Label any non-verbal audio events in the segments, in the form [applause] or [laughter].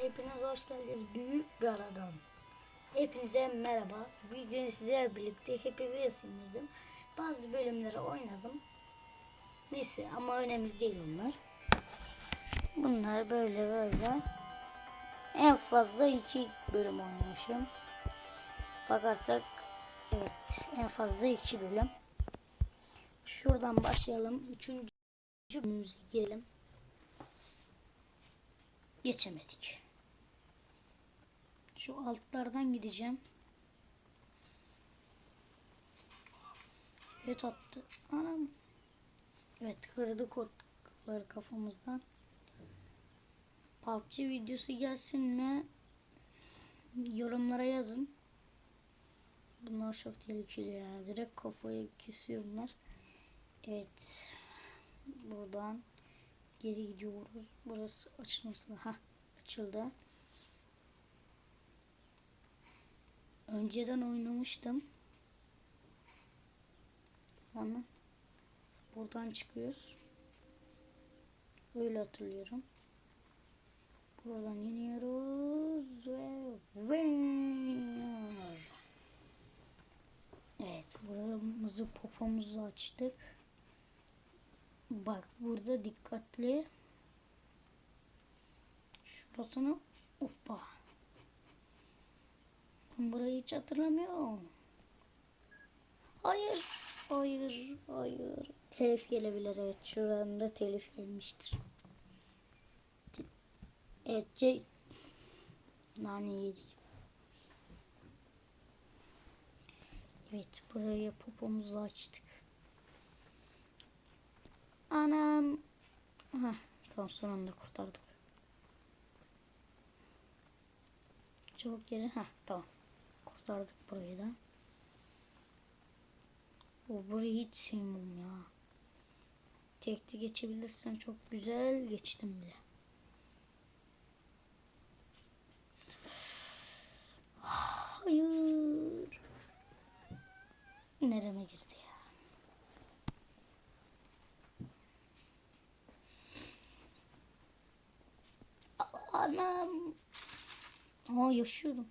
Hepiniz hoş geldiniz. Büyük bir aradan. Hepinize merhaba. Bugün sizlerle birlikte Happy Wheels indirdim. Bazı bölümleri oynadım. Neyse ama önemli değil onlar. Bunlar böyle böyle. En fazla iki bölüm oynamışım. Bakarsak evet en fazla iki bölüm. Şuradan başlayalım. Üçüncü bölümümüze girelim. Geçemedik. Şu altlardan gideceğim. Evet attı. Anam. Evet kırdı kodları kafamızdan. PUBG videosu gelsin mi? Yorumlara yazın. Bunlar çok tehlikeli ya. Direkt kafayı kesiyorlar. Evet. Buradan geri gidiyoruz. Burası açılmasın. Ha açıldı. Önceden oynamıştım. Ama buradan çıkıyoruz. Öyle hatırlıyorum. Buradan iniyoruz ve Vıyy! Evet, buramızı popomuzu açtık. Bak burada dikkatli. Şurasını hoppa. Burayı hiç hatırlamıyorum. Hayır. Hayır. Hayır. Telif gelebilir evet. Şuranda telif gelmiştir. Evet. C Nane yedik. Evet. Buraya popomuzu açtık. Anam. Heh, tamam son anda kurtardık. Çabuk gelin. Heh, tamam. Kurtardık burayı da. O burayı hiç sevmiyorum ya. Tekli geçebilirsen çok güzel geçtim bile. Hayır. Nereme girdi ya? Anam. Aa yaşıyorum.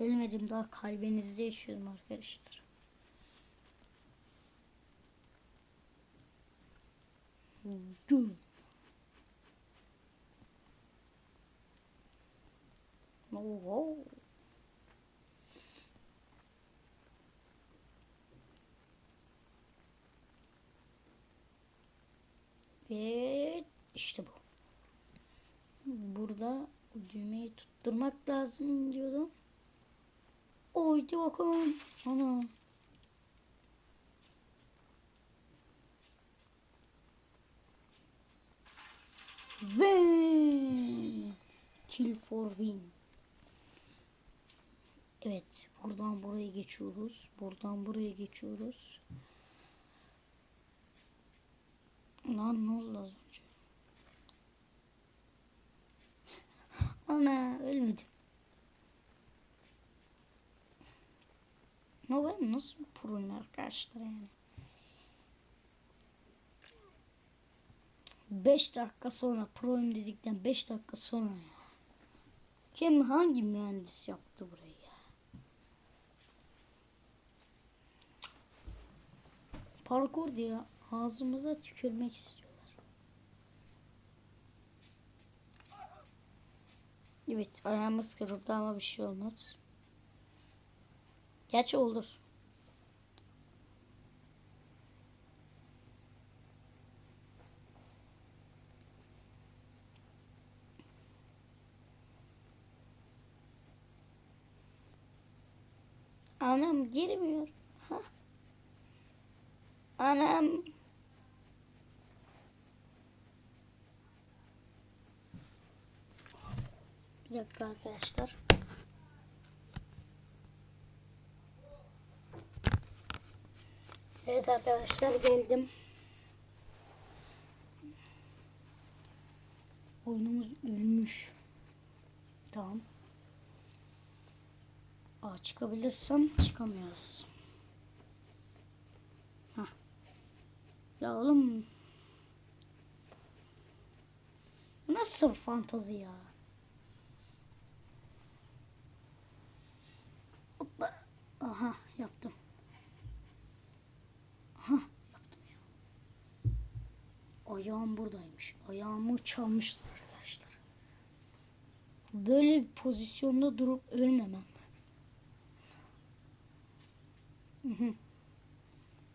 Ölmedim daha kalbinizde yaşıyorum arkadaşlar. Dum. Oo. Ve işte bu. Burada düğmeyi tutturmak lazım diyordum. Oydu bakalım. Ana. Ve kill for win. Evet, buradan buraya geçiyoruz. Buradan buraya geçiyoruz. Lan ne oldu az önce? [laughs] Ana ölmedim. Ben nasıl bir proyum arkadaşlar yani. 5 dakika sonra proyum dedikten 5 dakika sonra ya. Kim hangi mühendis yaptı burayı ya? Parkur diye ağzımıza tükürmek istiyorlar. Evet ayağımız kırıldı ama bir şey olmaz. Gerçi olur. Anam girmiyor. Ha. Anam. Bir dakika arkadaşlar. Evet arkadaşlar geldim. Oyunumuz ölmüş. Tamam. Aa, çıkabilirsem çıkamıyoruz. Hah. Ya oğlum. Nasıl fantazi ya? Hoppa. Aha yaptım. Aha yaptım ya. Ayağım buradaymış. Ayağımı çalmışlar arkadaşlar. Böyle bir pozisyonda durup ölmemem.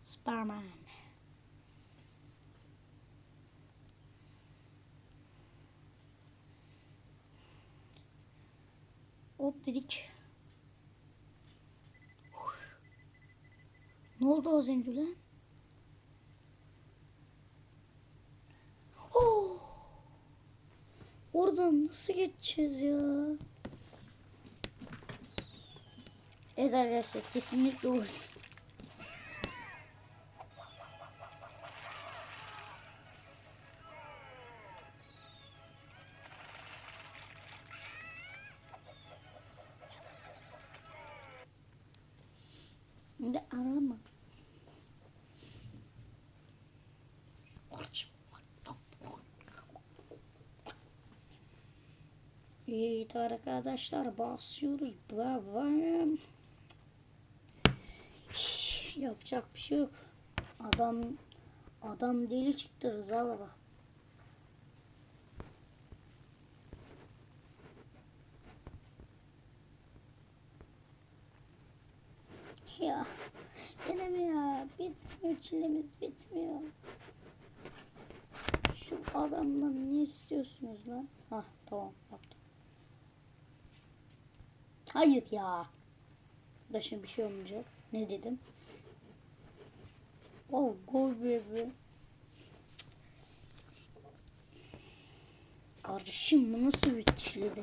Superman. Hop dedik. Ne oldu az önce lan? Oradan nasıl geçeceğiz ya? Evet arkadaşlar kesinlikle o. Şimdi Evet arkadaşlar basıyoruz. Bam. Yapacak bir şey yok. Adam adam deli çıktı Rıza. Ya gene mi ya? Bitmiyor çilemiz bitmiyor. Şu adamdan ne istiyorsunuz lan? Hah tamam yaptım. Hayır ya. Şimdi bir şey olmayacak. Ne dedim? Oh go baby. Kardeşim bu nasıl bir çile be?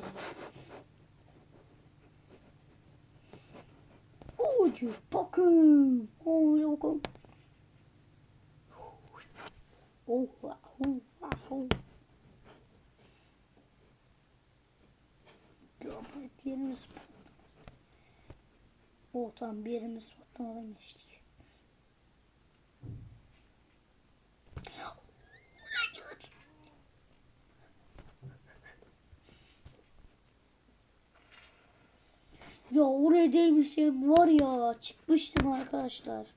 Hadi bakın. Hadi bakın. Oh, oh, oh. Bir yerimiz Oh tamam bir yerimiz patlamadan geçtik. Ya oraya değmişim var ya çıkmıştım arkadaşlar.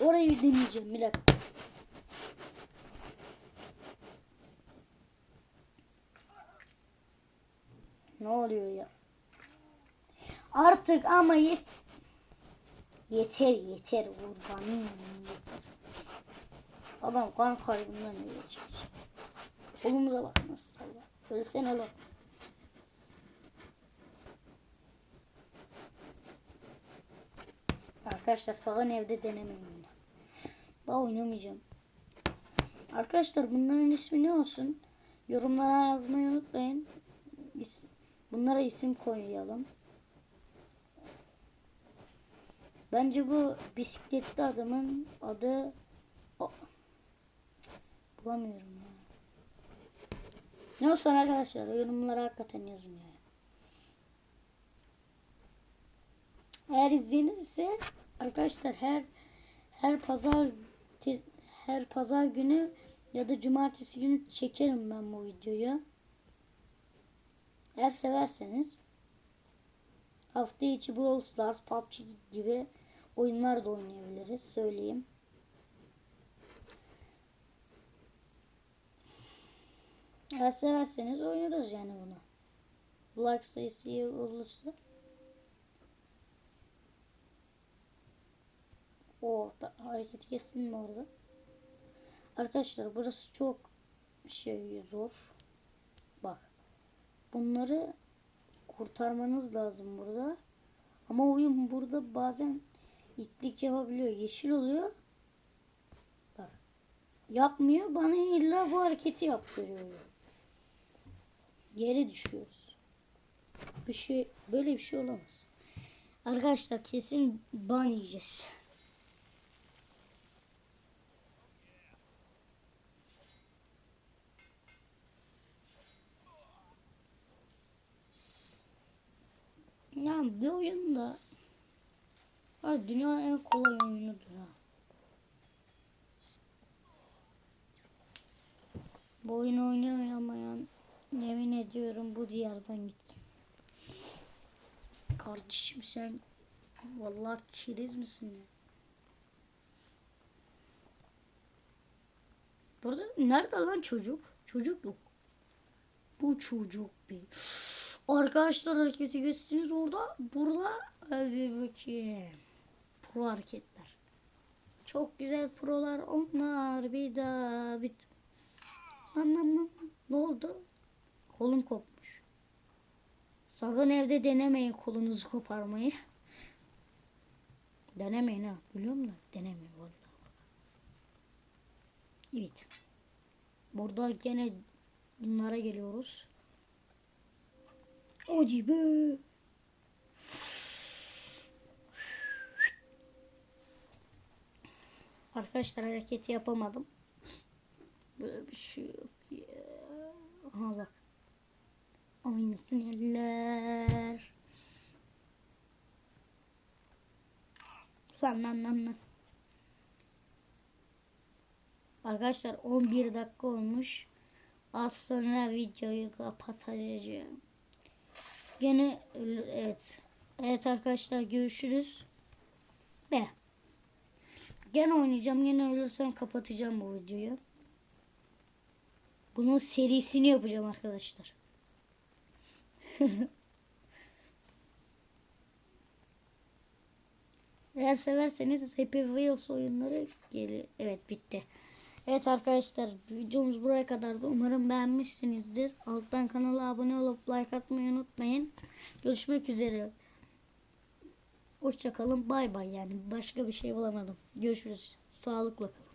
Orayı deneyeceğim bir dakika. Ne oluyor ya? Artık ama yet yeter yeter kurbanım yeter. Adam kan kaybından ölecek. Kolumuza bak nasıl sallıyor. Ölsene lan. Arkadaşlar sakın evde denemeyin bunu. Daha oynamayacağım. Arkadaşlar bunların ismi ne olsun? Yorumlara yazmayı unutmayın. İs- Bunlara isim koyalım. Bence bu bisikletli adamın adı o... Bulamıyorum ya. Ne olsun arkadaşlar yorumlara hakikaten yazın ya. Eğer izlenirse arkadaşlar her her pazar her pazar günü ya da cumartesi günü çekerim ben bu videoyu. Eğer severseniz hafta içi Brawl Stars, PUBG gibi oyunlar da oynayabiliriz söyleyeyim. Eğer severseniz oynarız yani bunu. Like sayısı olursa. O da, hareketi kestin mi orada? Arkadaşlar burası çok şey zor. Bunları kurtarmanız lazım burada. Ama oyun burada bazen itlik yapabiliyor. Yeşil oluyor. Bak. Yapmıyor. Bana illa bu hareketi yaptırıyor. Yere düşüyoruz. Bir şey böyle bir şey olamaz. Arkadaşlar kesin ban yiyeceğiz. Yani bir oyunda Abi dünyanın en kolay oyunudur ha. Bu oyunu oynayamayan yemin ediyorum bu diyardan gitsin. Kardeşim sen vallahi kiriz misin ya? Burada nerede lan çocuk? Çocuk yok. Bu çocuk bir. Arkadaşlar hareketi geçtiniz orada. Burada hadi bakayım. Pro hareketler. Çok güzel prolar onlar bir daha bit. Lan. Ne oldu? Kolum kopmuş. Sakın evde denemeyin kolunuzu koparmayı. Denemeyin ha. Biliyorum da denemeyin vallahi. Evet. Burada gene bunlara geliyoruz. Acı be. Arkadaşlar hareketi yapamadım. Böyle bir şey yok ya. Aha bak. Oynasın eller. Lan lan lan lan. Arkadaşlar 11 dakika olmuş. Az sonra videoyu kapatacağım. Gene evet. Evet arkadaşlar görüşürüz. Ve gene oynayacağım. Gene ölürsem kapatacağım bu videoyu. Bunun serisini yapacağım arkadaşlar. [laughs] Eğer severseniz Happy Wheels oyunları geli. Evet bitti. Evet arkadaşlar videomuz buraya kadardı. Umarım beğenmişsinizdir. Alttan kanala abone olup like atmayı unutmayın. Görüşmek üzere. Hoşçakalın. Bay bay yani. Başka bir şey bulamadım. Görüşürüz. Sağlıkla kalın.